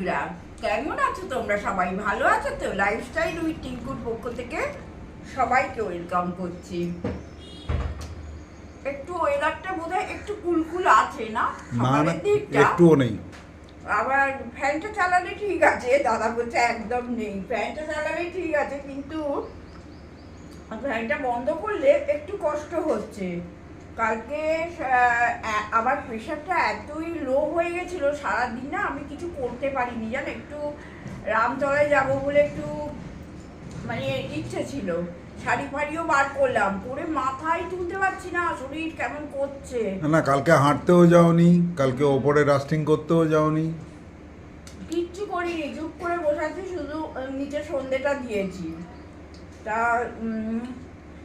বন্ধুরা কেমন আছো তোমরা? সবাই ভালো আছো তো? লাইফস্টাইল উইথ টিঙ্কুর পক্ষ থেকে সবাইকে ওয়েলকাম করছি। একটু ওয়েদারটা বোধহয় একটু কুলকুল আছে না? সকালের দিকটা। একটুও নেই। আবার ফ্যানটা চালালে ঠিক আছে দাদা বলছে একদম নেই। ফ্যানটা চালালে ঠিক আছে কিন্তু ফ্যানটা বন্ধ করলে একটু কষ্ট হচ্ছে। কালকে আমার প্রেশারটা এতই লো হয়ে গেছিল সারাদিন না আমি কিছু করতে পারিনি। জানো একটু রামতলায় যাব বলে একটু মানে ইচ্ছে ছিল। শাড়ি ফাড়িও বার করলাম পরে মাথায় তুলতে পারছি না শরীর কেমন করছে। না, কালকে হাঁটতেও যাওনি কালকে ওপরে রাস্টিং করতেও যাওনি। কিচ্ছু করিনি চুপ করে বসে আছি শুধু নিচে সন্ধেটা দিয়েছি। তা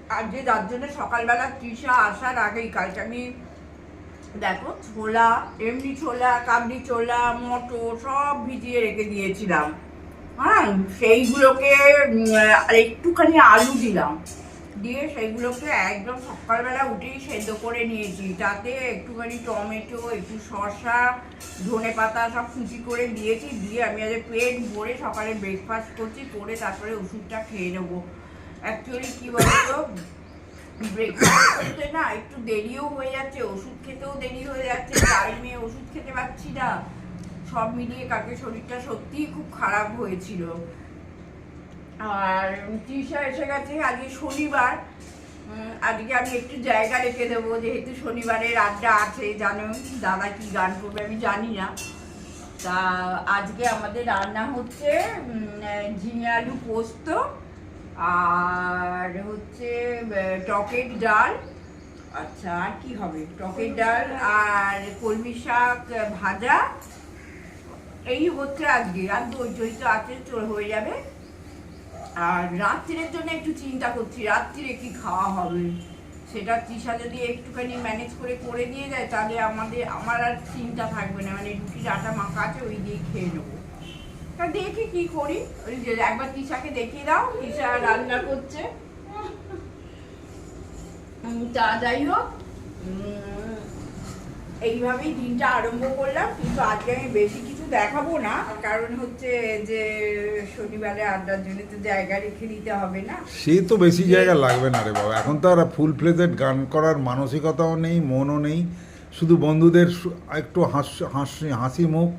আজকে যার জন্য সকালবেলা তৃষা আসার আগেই কালকে আমি, দেখো ছোলা, এমনি ছোলা, কাবলি ছোলা, মটর সব ভিজিয়ে রেখে দিয়েছিলাম। হ্যাঁ সেইগুলোকে আর একটুখানি আলু দিলাম। দিয়ে সেইগুলোকে একদম সকালবেলা উঠেই সেদ্ধ করে নিয়েছি। তাতে একটুখানি টমেটো, একটু শসা, ধনে পাতা সব কুচি করে দিয়েছি। দিয়ে আমি আজ পেট ভরে সকালে ব্রেকফাস্ট করছি, করে তারপরে ওষুধটা খেয়ে নেব। অ্যাকচুয়ালি কী বলতো ব্রেকফাস্ট করতে না একটু দেরিও হয়ে যাচ্ছে, ওষুধ খেতেও দেরি হয়ে যাচ্ছে, টাইমে ওষুধ খেতে পারছি না। সব মিলিয়ে কালকে শরীরটা সত্যিই খুব খারাপ হয়েছিল। আর তৃষা এসে গেছে আজকে শনিবার। আজকে আমি একটু জায়গা রেখে দেবো, যেহেতু শনিবারের আড্ডা আছে, জানো দাদা কি গান করবে আমি জানি না। তা আজকে আমাদের রান্না হচ্ছে ঝিঙে আলু পোস্ত আর হচ্ছে টকের ডাল। আচ্ছা আর কি হবে? টকের ডাল আর কলমি শাক ভাজা। এই হচ্ছে আজকে। আর দই টই তো আছে হয়ে যাবে। আর রাত্রির জন্য একটু চিন্তা করছি। রাত্রিরে কি খাওয়া হবে? সেটা তৃষা যদি একটুখানি ম্যানেজ করে করে দিয়ে যায় তাহলে আমাদের আমার আর চিন্তা থাকবে না। মানে রুটির আটা মাখা আছে ওই দিয়ে খেয়ে নেব। তা দেখি কি করি। একবার তৃষাকে দেখিয়ে দাও তৃষা রান্না করছে। তা যাই হোক এইভাবেই দিনটা আরম্ভ করলাম। কিন্তু আজকে আমি বেশি কিছু দেখাবো না। কারণ হচ্ছে যে শনিবারে আড্ডার জন্য তো জায়গা রেখে দিতে হবে না। সে তো বেশি জায়গা লাগবে না রে বাবা। এখন তো আর ফুল প্লেজেড গান করার মানসিকতাও নেই, মনও নেই। শুধু বন্ধুদের একটু হাসি হাসি মুখ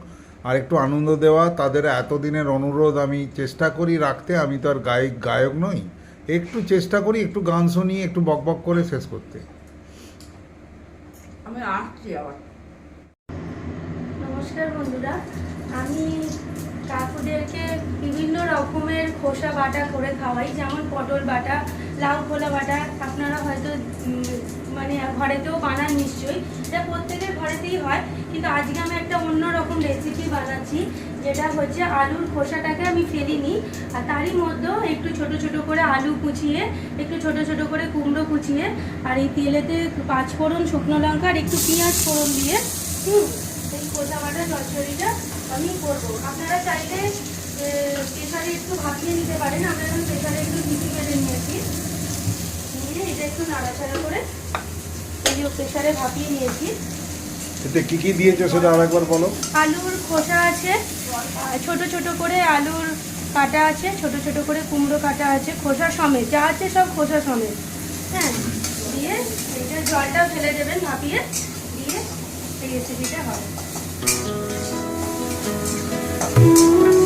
আর একটু আনন্দ দেওয়া তাদের এতদিনের অনুরোধ আমি চেষ্টা করি রাখতে আমি তো আর গায়ক গায়ক নই। একটু চেষ্টা করি একটু গান শুনি একটু বক বক করে শেষ করতে। আমি আসছি আবার। নমস্কার বন্ধুরা আমি কাকুদেরকে বিভিন্ন রকমের খোসা বাটা করে খাওয়াই, যেমন পটল বাটা, লাউ খোলা বাটা, আপনারা হয়তো মানে ঘরেতেও বানান নিশ্চয়ই। এটা প্রত্যেকের ঘরেতেই হয়, কিন্তু আজকে আমি একটা অন্য রকম রেসিপি বানাচ্ছি, যেটা হচ্ছে আলুর খোসাটাকে আমি ফেলিনি, আর তারই মধ্যেও একটু ছোট ছোট করে আলু কুচিয়ে, একটু ছোট ছোট করে কুমড়ো কুচিয়ে, আর এই তেলেতে পাঁচফোড়ন শুকনো লঙ্কা আর একটু পেঁয়াজ ফোড়ন দিয়ে, হুম, এই খোসা বাটা চচ্চড়িটা আমি করব। আপনারা চাইলে প্রেশারে একটু ভাপিয়ে নিতে পারেন। আমরা এখন প্রেশারে একটু ঢিপি বেঁধে নিয়েছি। নিয়ে এটা একটু নাড়াচাড়া করে এই প্রেশারে ভাপিয়ে নিয়েছি। এতে কি কি দিয়েছ সেটা আরেকবার বলো। আলুর খোসা আছে ছোট ছোট করে আলুর কাটা আছে ছোট ছোট করে কুমড়ো কাটা আছে খোসা সমেত যা আছে সব খোসা সমেত। হ্যাঁ দিয়ে এইটা জলটাও ফেলে দেবেন ভাপিয়ে দিয়ে এই রেসিপিটা হবে। এবার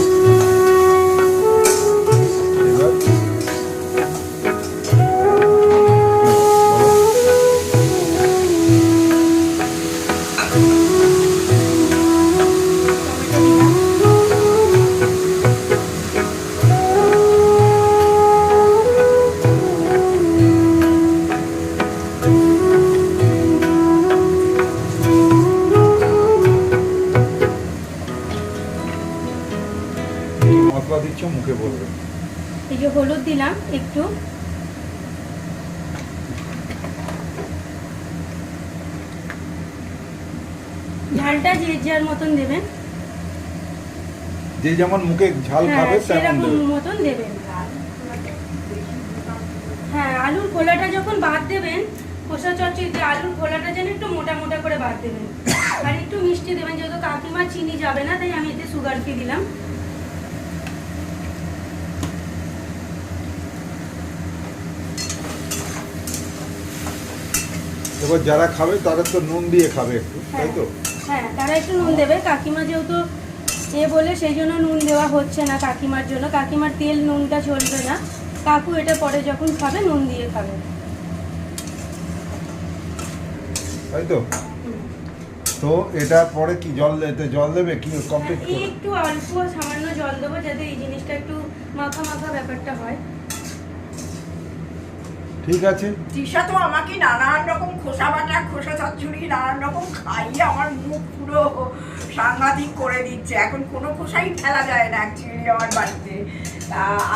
মুখে বলবে। এই যে হলুদ দিলাম একটু। ঝালটা যে যার মতন দেবেন। যে যেমন মুখে ঝাল হ্যাঁ খাবে তেমন মতন দেবেন। হ্যাঁ আলুর খোলাটা যখন বাদ দেবেন খোসা চচ্চড়িতে আলুর খোলাটা যেন একটু মোটা মোটা করে বাদ দেবেন। আর একটু মিষ্টি দেবেন যেহেতু কাকিমা চিনি যাবে না তাই আমি এতে সুগার ফ্রি দিলাম। এবার যারা খাবে তারা তো নুন দিয়ে খাবে একটু তাই তো? হ্যাঁ তারা একটু নুন দেবে। কাকিমা যেহেতু এ বলে সেই জন্য নুন দেওয়া হচ্ছে না কাকিমার জন্য। কাকিমার তেল নুনটা চলবে না। কাকু এটা পরে যখন খাবে নুন দিয়ে খাবে। তাই তো? তো এটা পরে কি জল এতে জল দেবে? কি কমপ্লিট একটু অল্প সামান্য জল দেবো যাতে এই জিনিসটা একটু মাখা মাখা ব্যাপারটা হয়। ঠিক আছে? তৃষা, তো আমাকে নানান রকম খোসা বাটা, খোসা চচ্চড়ি, নানান রকম খাইয়ে আমার মুখ পুরো সাংঘাতিক করে দিচ্ছে। এখন কোনো খোসাই ফেলা যায় না অ্যাকচুয়ালি আমার বাড়িতে।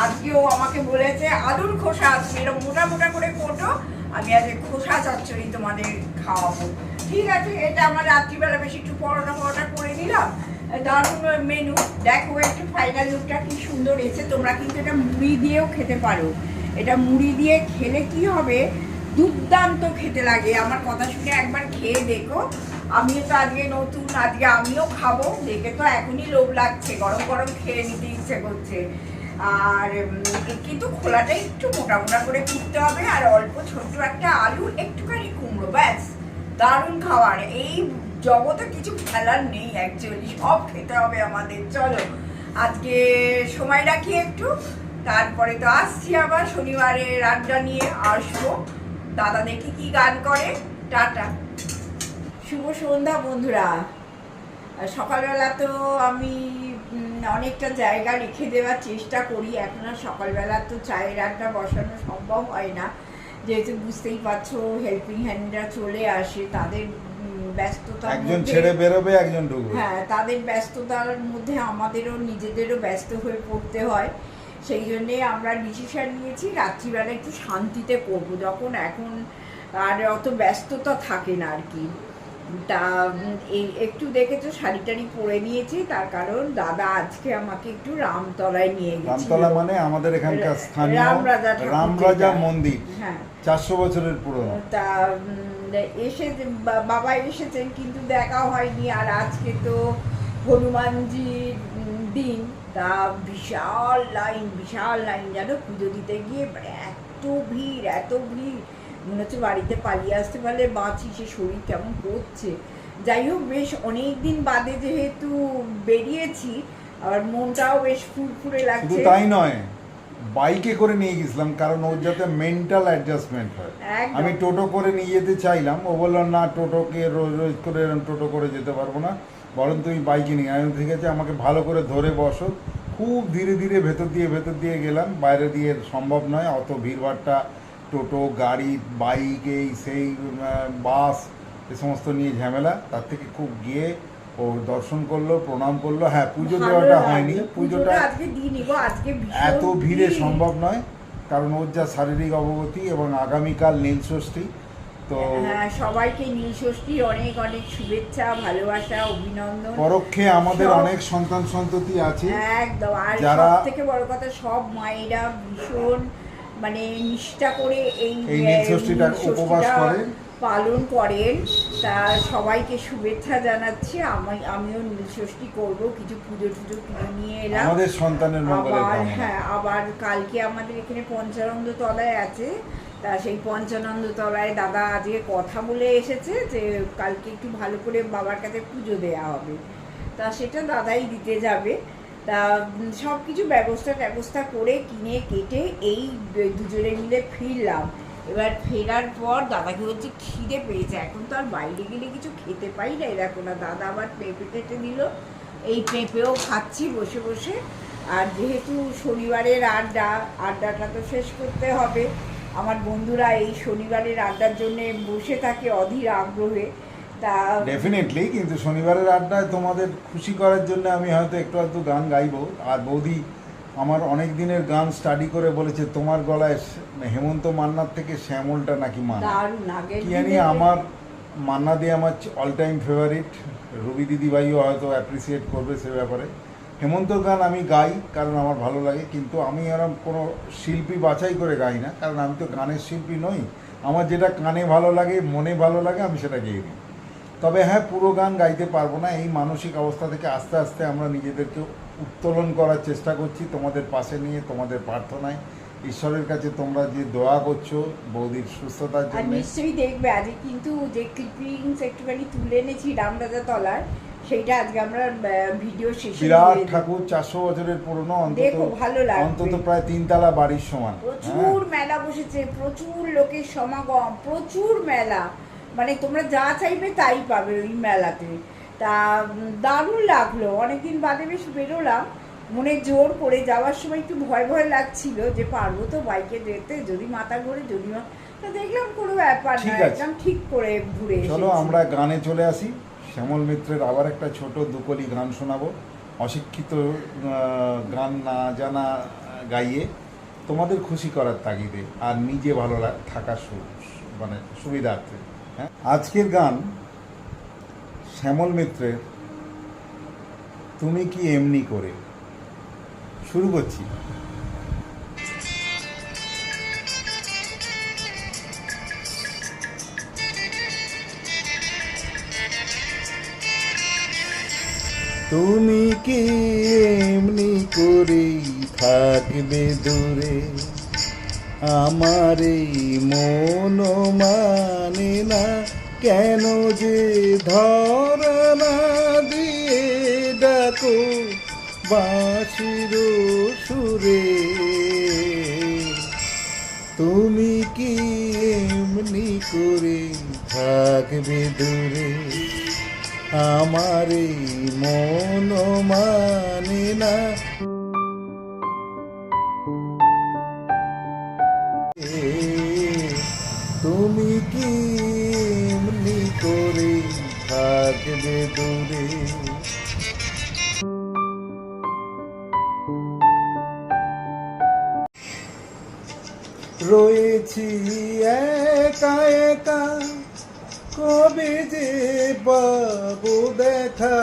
আজকেও আমাকে বলেছে আলুর খোসা, তুমি এরকম মোটা মোটা করে কোটো, আমি আজকে খোসা চচ্চড়ি তোমাদের খাওয়াবো। ঠিক আছে, এটা আমার রাত্রিবেলা বেশি একটু পরোটা পরোটা করে নিলাম। দারুণ মেনু দেখো, একটু ফাইনাল লুকটা কি সুন্দর এসে তোমরা কিন্তু এটা মুড়ি দিয়েও খেতে পারো। এটা মুড়ি দিয়ে খেলে কি হবে? দুর্দান্ত খেতে লাগে। আমার কথা শুনে একবার খেয়ে দেখো। আমিও তো আজকে নতুন, আজকে আমিও খাব। দেখে তো এখনই লোভ লাগছে। গরম গরম খেয়ে নিতে ইচ্ছে করছে। আর কিন্তু খোলাটা একটু মোটা মোটা করে কুটতে হবে। আর অল্প ছোট্ট একটা আলু, একটুখানি কুমড়ো, ব্যাস। দারুণ খাবার। এই জগতে কিছু ফেলার নেই অ্যাকচুয়ালি সব খেতে হবে আমাদের। চলো, আজকে সময় রাখি একটু। তারপরে তো আসছি আবার শনিবারে আড্ডা নিয়ে আসব। দাদা দেখি কি গান করে। টাটা। শুভ সন্ধ্যা বন্ধুরা। সকালবেলা তো আমি অনেকটা জায়গা রেখে দেওয়ার চেষ্টা করি। এখন আর সকালবেলা তো চায়ের আড্ডা বসানো সম্ভব হয় না। যেহেতু বুঝতেই পারছ হেল্পিং হ্যান্ডরা চলে আসে। তাদের একজন ছেড়ে বেরোবে একজন ঢুকবে হ্যাঁ তাদের ব্যস্ততার মধ্যে আমাদেরও নিজেদেরও ব্যস্ত হয়ে পড়তে হয়। সেই জন্যে আমরা ডিসিশন নিয়েছি রাত্রিবেলা একটু শান্তিতে করব যখন এখন আর অত ব্যস্ততা থাকে না আর কি। তা এই একটু দেখেছ শাড়ি টাড়ি পরে নিয়েছি তার কারণ দাদা আজকে আমাকে একটু রামতলায় নিয়ে গেছিল। রামতলা মানে আমাদের এখানকার স্থানীয় রামরাজা রামরাজা মন্দির। হ্যাঁ। চারশো বছরের পুরনো। তা এসে বাবা এসেছেন কিন্তু দেখা হয়নি। আর আজকে তো হনুমানজির দিন। তা বিশাল লাইন বিশাল লাইন জানো পুজো দিতে গিয়ে মানে এত ভিড় এত ভিড়। মনে হচ্ছে বাড়িতে পালিয়ে আসতে পারলে বাঁচি সে শরীর কেমন করছে। যাই হোক বেশ অনেক দিন বাদে যেহেতু বেরিয়েছি আর মনটাও বেশ ফুরফুরে লাগছে। তাই নয় বাইকে করে নিয়ে গেছিলাম কারণ ওর যাতে মেন্টাল অ্যাডজাস্টমেন্ট হয়। আমি টোটো করে নিয়ে যেতে চাইলাম ও বলল না টোটোকে রোজ রোজ করে এরকম টোটো করে যেতে পারব না। বরং তুমি বাইকে নিয়ে আমি ঠিক আছে আমাকে ভালো করে ধরে বসো। খুব ধীরে ধীরে ভেতর দিয়ে ভেতর দিয়ে গেলাম। বাইরে দিয়ে সম্ভব নয় অত ভিড়ভাড়টা টোটো গাড়ি বাইক এই সেই বাস এ সমস্ত নিয়ে ঝামেলা। তার থেকে খুব গিয়ে ও দর্শন করল প্রণাম করল। হ্যাঁ পুজো দেওয়াটা হয়নি। পুজোটা এত ভিড়ে। সম্ভব নয় কারণ ওর যা শারীরিক অবগতি এবং আগামীকাল নীল ষষ্ঠী তো হ্যাঁ সবাইকে নীল অনেক অনেক শুভেচ্ছা ভালোবাসা অভিনন্দন। পরোক্ষে আমাদের অনেক সন্তান সন্ততি আছে। একদম আর যারা- থেকে বড় কথা সব মায়েরা ভীষণ মানে নিষ্ঠা করে এই এই উপবাস। পালন করেন। তা সবাইকে শুভেচ্ছা জানাচ্ছি। আমি আমিও নীল ষষ্ঠী করব। কিছু পুজো টুজো কিনে নিয়ে এলাম। আমাদের সন্তানের মঙ্গলের আবার হ্যাঁ আবার কালকে আমাদের এখানে পঞ্চানন্দ তলায় আছে। তা সেই পঞ্চানন্দ তলায় দাদা আজকে কথা বলে এসেছে যে কালকে একটু ভালো করে বাবার কাছে পুজো দেওয়া হবে। তা সেটা দাদাই দিতে যাবে। তা সব কিছু ব্যবস্থা ব্যবস্থা করে কিনে কেটে এই দুজনে মিলে ফিরলাম। এবার ফেরার পর দাদাকে হচ্ছে খিদে পেয়েছে, এখন তো আর বাইরে গেলে কিছু খেতে পাই না। এরকম না, দাদা আবার পেঁপে কেটে দিল। এই পেঁপেও খাচ্ছি বসে বসে। আর যেহেতু শনিবারের আড্ডা, আড্ডাটা তো শেষ করতে হবে। আমার বন্ধুরা এই শনিবারের আড্ডার জন্য বসে থাকে অধীর আগ্রহে। তা ডেফিনেটলি কিন্তু শনিবারের আড্ডায় তোমাদের খুশি করার জন্য আমি হয়তো একটু আধটু গান গাইবো। আর বৌদি আমার অনেক দিনের গান স্টাডি করে বলেছে তোমার গলায় শ- হেমন্ত মান্নার থেকে শ্যামলটা নাকি মান কি জানি আমার মান্না দিয়ে আমার অল টাইম ফেভারিট রবি দিদিভাইও হয়তো অ্যাপ্রিসিয়েট করবে সে ব্যাপারে। হেমন্তর গান আমি গাই কারণ আমার ভালো লাগে কিন্তু আমি এরকম কোনো শিল্পী বাছাই করে গাই না কারণ আমি তো গানের শিল্পী নই। আমার যেটা কানে ভালো লাগে মনে ভালো লাগে আমি সেটা গেয়ে তো তবে হ্যাঁ পুরো গান গাইতে পারব না এই মানসিক অবস্থা থেকে আস্তে আস্তে আমরা নিজেদেরকে উত্তোলন করার চেষ্টা করছি তোমাদের পাশে নিয়ে তোমাদের প্রার্থনায়। ঈশ্বরের কাছে তোমরা যে দোয়া করছ বৌদির সুস্থতার জন্য। নিশ্চয়ই দেখবে আজকে কিন্তু যে ক্লিপিংস একটুখানি তুলে এনেছি রামরাজা তলার সেইটা আজকে আমরা ভিডিও শেষে বিরাট ঠাকুর চারশো বছরের পুরনো অন্তত ভালো লাগবে। অন্তত প্রায় তিনতলা বাড়ির সমান। হ্যাঁ। প্রচুর মেলা বসেছে প্রচুর লোকের সমাগম প্রচুর মেলা। মানে তোমরা যা চাইবে তাই পাবে ওই মেলাতে। তা দারুণ লাগল। অনেকদিন বাদে বেশ বেরোলাম। মনে জোর করে যাওয়ার সময় একটু ভয় ভয় লাগছিল যে পারব তো বাইকে যেতে যদি মাথা ঘুরে যদি দেখলাম কোনো ব্যাপার না একদম ঠিক করে ঘুরে চলো আমরা গানে চলে আসি। শ্যামল মিত্রের আবার একটা ছোট দুকলি গান শোনাবো। অশিক্ষিত গান না জানা গাইয়ে তোমাদের খুশি করার তাগিদে আর নিজে ভালো থাকার মানে সুবিধার্থে। হ্যাঁ? আজকের গান শ্যামল মিত্রের, তুমি কি এমনি করে? শুরু করছি। তুমি কি এমনি করেই থাকবে দূরে? আমার এই মন মানে না কেন যে ধরনা দিয়ে ডাকো বাঁশির সুরে? তুমি কি এমনি করে থাকবে দূরে? আমার মন মানে না। তুমি কি এমনি করে থাকবে দূরে? রয়েছি একা একা কবে যে পাবো দেখা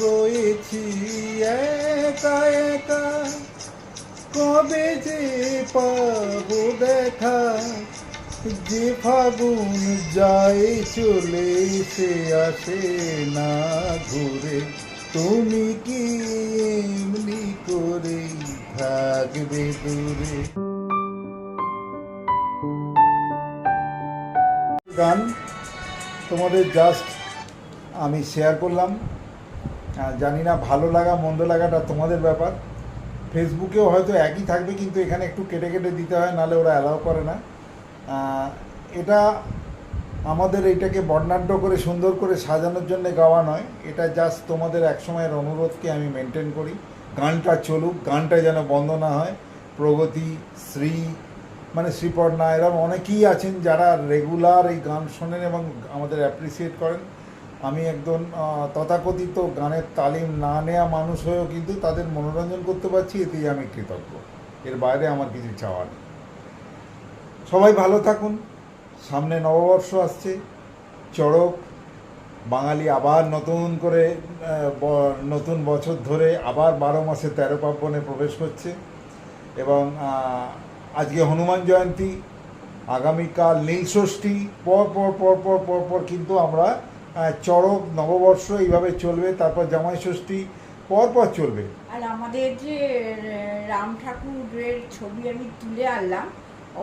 রয়েছি একা একা? কবে যে পাবো দেখা? যে ফাগুন যায় চলে, সে আসে না ঘুরে। তুমি কি এমনি করে থাকবে দূরে? গান তোমাদের জাস্ট আমি শেয়ার করলাম। জানি না ভালো লাগা, মন্দ লাগাটা তোমাদের ব্যাপার। ফেসবুকেও হয়তো একই থাকবে, কিন্তু এখানে একটু কেটে কেটে দিতে হয় নাহলে ওরা অ্যালাউ করে না। এটা আমাদের এটাকে বর্ণাঢ্য করে, সুন্দর করে সাজানোর জন্য গাওয়া নয়। এটা জাস্ট তোমাদের একসময়ের অনুরোধকে আমি মেনটেন করি। গানটা চলুক, গানটা যেন বন্ধ না হয়। প্রগতি, শ্রী মানে শ্রীপর্ণা এরকম অনেকেই আছেন যারা রেগুলার এই গান শোনেন এবং আমাদের অ্যাপ্রিসিয়েট করেন। আমি একজন তথাকথিত গানের তালিম না নেওয়া মানুষ হয়েও কিন্তু তাদের মনোরঞ্জন করতে পারছি, এতেই আমি কৃতজ্ঞ। এর বাইরে আমার কিছু চাওয়া নেই। সবাই ভালো থাকুন। সামনে নববর্ষ আসছে। চড়ক, বাঙালি আবার নতুন করে নতুন বছর ধরে আবার বারো মাসে তেরো পার্বণে প্রবেশ করছে। এবং আজকে হনুমান জয়ন্তী আগামীকাল নীলষষ্ঠী পর পর পর পর পর পর কিন্তু আমরা চড়ক নববর্ষ এইভাবে চলবে তারপর জামাই ষষ্ঠী পর পর চলবে। আর আমাদের যে রাম ঠাকুরের ছবি আমি তুলে আনলাম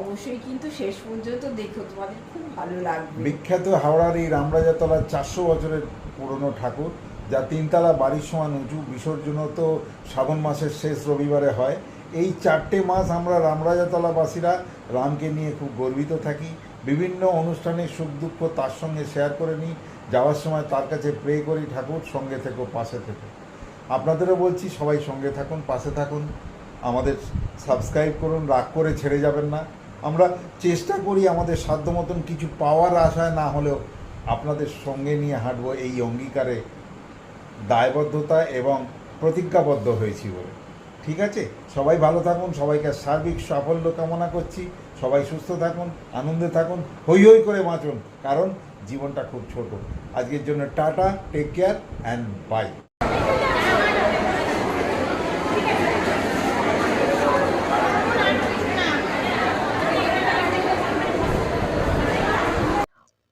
অবশ্যই কিন্তু শেষ পর্যন্ত দেখো তোমাদের খুব ভালো লাগবে। বিখ্যাত হাওড়ার এই রামরাজাতলার চারশো বছরের পুরনো ঠাকুর যা তিনতলা বাড়ির সমান উঁচু বিসর্জনও তো শ্রাবণ মাসের শেষ রবিবারে হয় এই চারটে মাস আমরা রামরাজাতলাবাসীরা রামকে নিয়ে খুব গর্বিত থাকি। বিভিন্ন অনুষ্ঠানে সুখ দুঃখ তার সঙ্গে শেয়ার করে নিই। যাওয়ার সময় তার কাছে প্রে করি, ঠাকুর, সঙ্গে থেকো, পাশে থেকো। আপনাদেরও বলছি, সবাই সঙ্গে থাকুন, পাশে থাকুন। আমাদের সাবস্ক্রাইব করুন, রাগ করে ছেড়ে যাবেন না। আমরা চেষ্টা করি আমাদের সাধ্য মতন কিছু পাওয়ার আশায় না হলেও আপনাদের সঙ্গে নিয়ে হাঁটবো। এই অঙ্গীকারে দায়বদ্ধতা এবং প্রতিজ্ঞাবদ্ধ হয়েছি বলে। ঠিক আছে? সবাই ভালো থাকুন, সবাইকে সার্বিক সাফল্য কামনা করছি। সবাই সুস্থ থাকুন, আনন্দে থাকুন হই হই করে বাঁচুন, কারণ জীবনটা খুব ছোট। আজকের জন্য tata take care and bye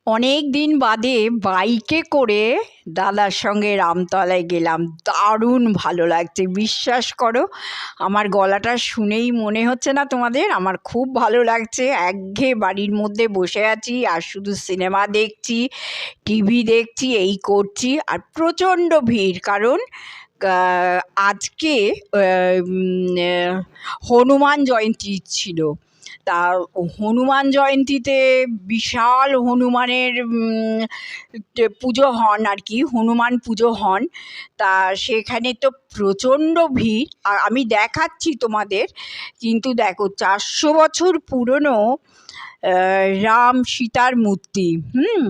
অনেক দিন বাদে বাইকে করে দাদার সঙ্গে রামতলায় গেলাম। দারুণ ভালো লাগছে, বিশ্বাস করো। আমার গলাটা শুনেই মনে হচ্ছে না তোমাদের, আমার খুব ভালো লাগছে। একঘেয়ে বাড়ির মধ্যে বসে আছি আর শুধু সিনেমা দেখছি, টিভি দেখছি, এই করছি আর প্রচণ্ড ভিড়। কারণ আজকে হনুমান জয়ন্তী ছিল। তা হনুমান জয়ন্তীতে বিশাল হনুমানের পুজো হন আর কি, হনুমান পুজো হন। তা সেখানে তো প্রচণ্ড ভিড়। আর আমি দেখাচ্ছি তোমাদের, কিন্তু দেখো চারশো বছর পুরনো রাম সীতার মূর্তি, হুম?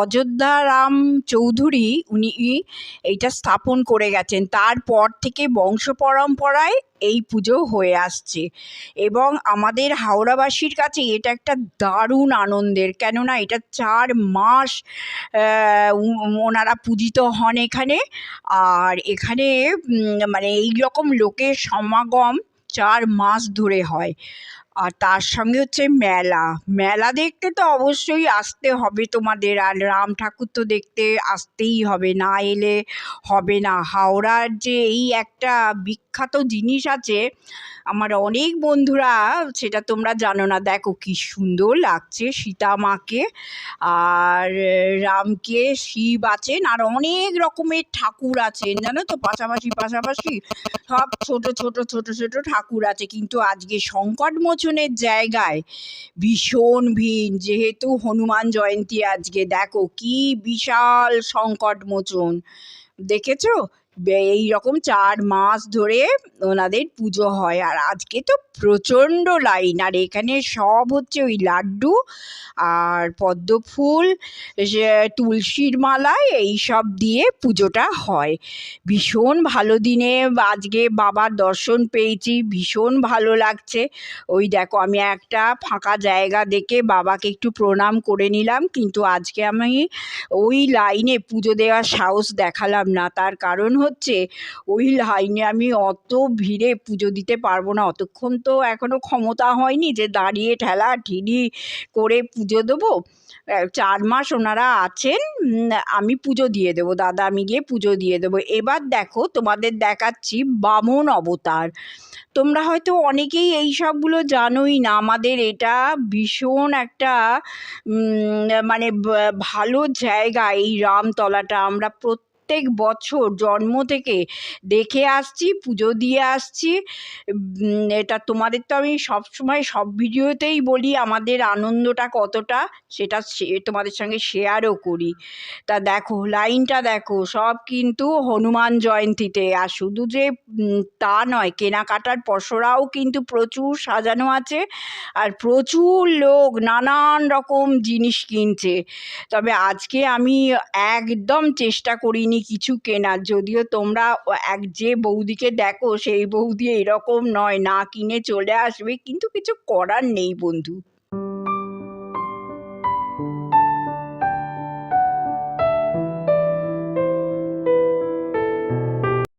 অযোধ্যা রাম চৌধুরী উনি এইটা স্থাপন করে গেছেন। তারপর থেকে বংশ পরম্পরায় এই পুজো হয়ে আসছে। এবং আমাদের হাওড়াবাসীর কাছে এটা একটা দারুণ আনন্দের। কেননা এটা চার মাস ওনারা পূজিত হন এখানে। আর এখানে মানে এই রকম লোকের সমাগম চার মাস ধরে হয়। আর তার সঙ্গে হচ্ছে মেলা। মেলা দেখতে তো অবশ্যই আসতে হবে তোমাদের, আর রাম ঠাকুর তো দেখতে আসতেই হবে, না এলে হবে না। হাওড়ার যে এই একটা বিখ্যাত জিনিস আছে, আমার অনেক বন্ধুরা, সেটা তোমরা জানো না, দেখো কি সুন্দর লাগছে সীতা মাকে আর রামকে শিব আছেন, আর অনেক রকমের ঠাকুর আছেন, জানো তো? পাশাপাশি পাশাপাশি সব ছোট ছোট ছোট ছোট ঠাকুর আছে, কিন্তু আজকে সংকট মোচনের জায়গায় ভীষণ ভিড় যেহেতু হনুমান জয়ন্তী আজকে। দেখো কি বিশাল সংকট মোচন দেখেছ? এই রকম চার মাস ধরে ওনাদের পুজো হয়। আর আজকে তো প্রচণ্ড লাইন। আর এখানে সব হচ্ছে ওই লাড্ডু আর পদ্ম ফুল তুলসীর মালা এই সব দিয়ে পুজোটা হয়। ভীষণ ভালো দিনে আজকে বাবার দর্শন পেয়েছি। ভীষণ ভালো লাগছে। ওই দেখো, আমি একটা ফাঁকা জায়গা দেখে বাবাকে একটু প্রণাম করে নিলাম। কিন্তু আজকে আমি ওই লাইনে পুজো দেওয়ার সাহস দেখালাম না। তার কারণ হচ্ছে, ওই লাইনে আমি অত ভিড়ে পুজো দিতে পারব না। অতক্ষণ তো এখনও ক্ষমতা হয়নি যে দাঁড়িয়ে ঠেলা ঠিলি করে পুজো দেবো। চার মাস ওনারা আছেন আমি পুজো দিয়ে দেবো। দাদা, আমি গিয়ে পুজো দিয়ে দেবো। এবার দেখো, তোমাদের দেখাচ্ছি বামন অবতার। তোমরা হয়তো অনেকেই এই সবগুলো জানোই না, আমাদের এটা ভীষণ একটা মানে ভালো জায়গা এই রামতলাটা। আমরা প্রত্যেক বছর জন্ম থেকে দেখে আসছি, পুজো দিয়ে আসছি। এটা তোমাদের তো আমি সবসময় সব ভিডিওতেই বলি, আমাদের আনন্দটা কতটা সেটা তোমাদের সঙ্গে শেয়ারও করি। তা দেখো লাইনটা দেখো, সব কিন্তু হনুমান জয়ন্তীতে। আর শুধু যে তা নয়, কেনাকাটার পসরাও কিন্তু প্রচুর সাজানো আছে। আর প্রচুর লোক নানান রকম জিনিস কিনছে। তবে আজকে আমি একদম চেষ্টা করিনি কিছু কেনার যদিও তোমরা এক যে বৌদিকে দেখো, সেই বৌদি এরকম নয়। না কিনে চলে আসবে। কিন্তু কিছু করার নেই, বন্ধু।